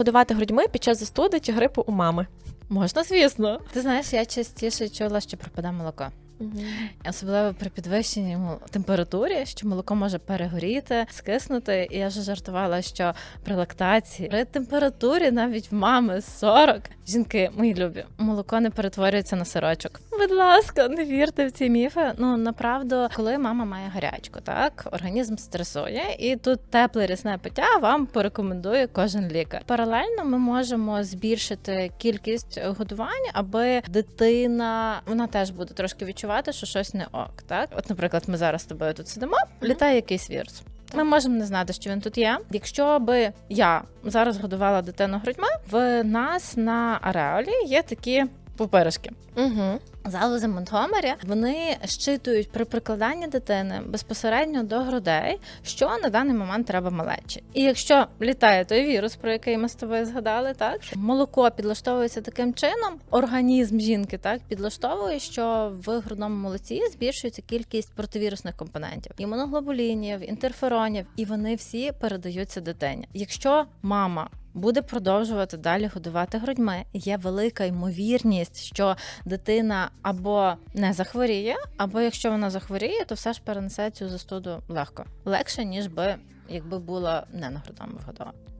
Годувати грудьми під час застуди чи грипу у мами. Можна, звісно. Ти знаєш, я частіше чула, що пропаде молоко. Особливо при підвищенні температурі, що молоко може перегоріти, скиснути. І я вже жартувала, що при лактації, при температурі навіть в мами 40, жінки, мої любі, молоко не перетворюється на сирочок. Будь ласка, не вірте в ці міфи. Ну направду, коли мама має гарячку, так організм стресує, і тут тепле рясне пиття вам порекомендує кожен лікар. Паралельно ми можемо збільшити кількість годувань, аби дитина вона теж буде трошки відчувати, що щось не ок. Так, от, наприклад, ми зараз з тобою тут сидимо, літає якийсь вірус. Ми можемо не знати, що він тут є. Якщо би я зараз годувала дитину грудьми, в нас на ареолі є такі пупиришки. Угу. Залози Монтгомері вони щитують при прикладанні дитини безпосередньо до грудей, що на даний момент треба малечі. І якщо літає той вірус, про який ми з тобою згадали, так молоко підлаштовується таким чином, організм жінки так підлаштовує, що в грудному молоці збільшується кількість противірусних компонентів, імуноглобулінів, інтерферонів, і вони всі передаються дитині. Якщо мама буде продовжувати далі годувати грудьми. Є велика ймовірність, що дитина або не захворіє, або якщо вона захворіє, то все ж перенесе цю застуду легко легше ніж би якби була не на грудами вигодова.